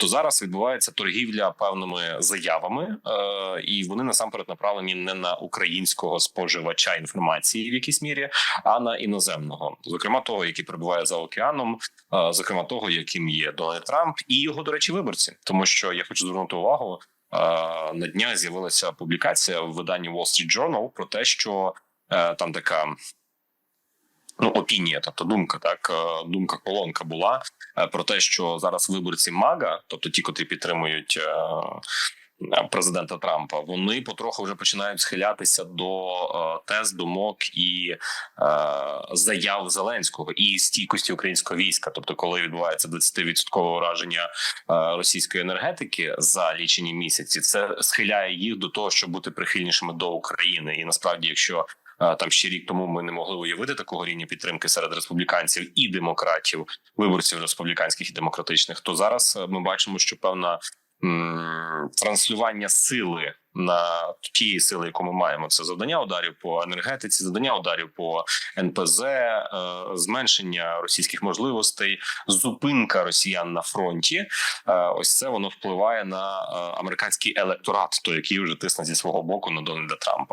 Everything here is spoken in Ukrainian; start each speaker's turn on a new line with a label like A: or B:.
A: То зараз відбувається торгівля певними заявами, е, і вони насамперед направлені не на українського споживача інформації в якійсь мірі, а на іноземного, зокрема того, який перебуває за океаном, е, зокрема того, яким є Дональд Трамп, і його, до речі, виборці, тому що я хочу звернути увагу. е, На днях з'явилася публікація в виданні Wall Street Journal про те, що е, там така ну опінія, тобто думка, так е, думка колонка була е, про те, що зараз виборці МАГА, тобто ті, котрі підтримують. е, Президента Трампа вони потроху вже починають схилятися до е, тез, думок і е, заяв Зеленського і стійкості українського війська. Тобто, коли відбувається 20% ураження е, російської енергетики за лічені місяці, це схиляє їх до того, щоб бути прихильнішими до України. І насправді, якщо там ще рік тому ми не могли уявити такого рівня підтримки серед республіканців і демократів, виборців республіканських і демократичних, то зараз е, ми бачимо, що певна транслювання сили на тієї сили, яку ми маємо, це завдання ударів по енергетиці, завдання ударів по НПЗ, е, зменшення російських можливостей, зупинка росіян на фронті. Е, ось це воно впливає на американський електорат, той який вже тисне зі свого боку на Дональда Трампа.